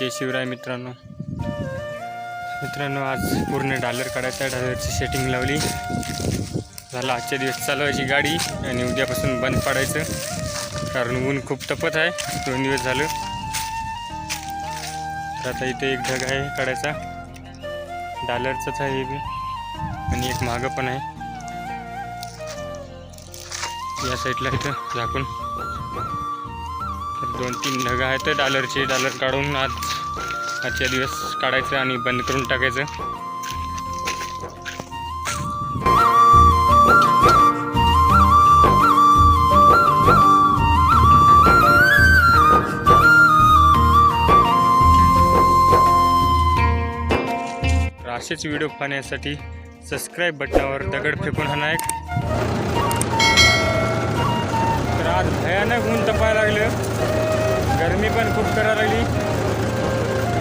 जय शिवराय मित्रांनो. मित्रांनो आज पूर्ण डॉलर काढायचा डॉलरची सेटिंग लावली. झाला आजच्या दिवस चालवायची गाडी आणि उद्यापासून बंद पाडायचं. कारण ऊन खूप तपत आहे. दोन दिवस झालं. तर आता इथे एक ढग आहे काढायचा. डॉलरचाच आहे बी. आणि एक मागं पण आहे. या साईडला इथं झाकून. तर दोन तीन ढग आहेत डॉलरचे. डॉलर काढून आज आजच्या दिवस काढायचं आणि बंद करून टाकायचं. असेच व्हिडिओ पाहण्यासाठी सबस्क्राईब बटनावर दगड फेकून हा एक करायला लागली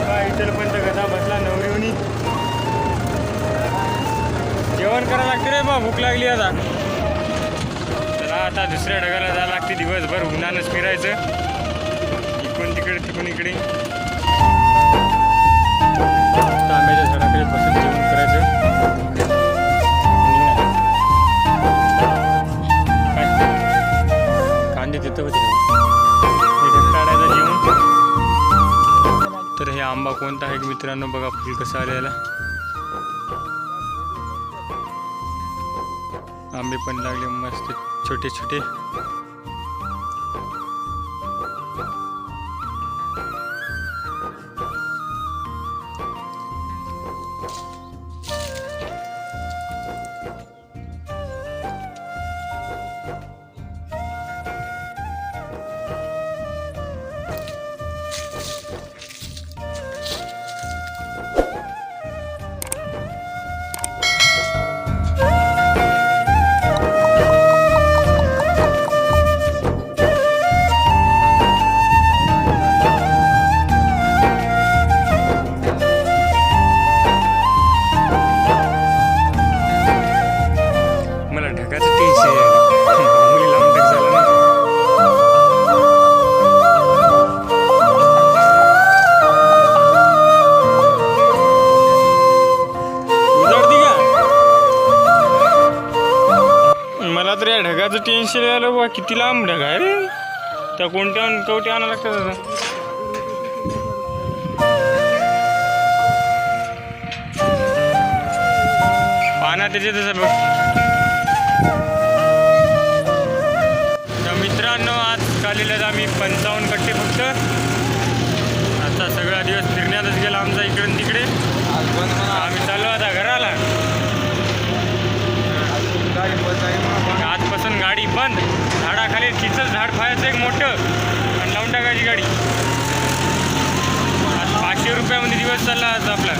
बा इतर पण तर गदा बसला नवरीवनी जेवण करायला लागते रे बा भूक लागली आता. चला आता दुसऱ्या ढगाला जायला लागते दिवसभर उन्हानंच फिरायचं. इकडून तिकडे तिकडून इकडे. कोणता आहे मित्रांनो? बघा फुल कसं आलेला आंबे पण लागले मस्त छोटे छोटे ढगाचं टेन्शन आलं बा किती लांब ढग आहे रे. त्या कोणत्या कवटे आणा लागतात आता. पाना त्याच्यात आहे बघ तर मित्रांनो आज कालीला आम्ही पंचावन्न कट्टे फक्त. आता सगळा दिवस फिरण्यातच गेला आमचा इकडून तिकडे. आम्ही चालू आता घराला आजपासून गाडी बंद झाडाखाली चिचल झाड फायचं एक मोठं. आणि लावून टाकायची गाडी. पाचशे रुपयामध्ये दिवस चालला आज आपला.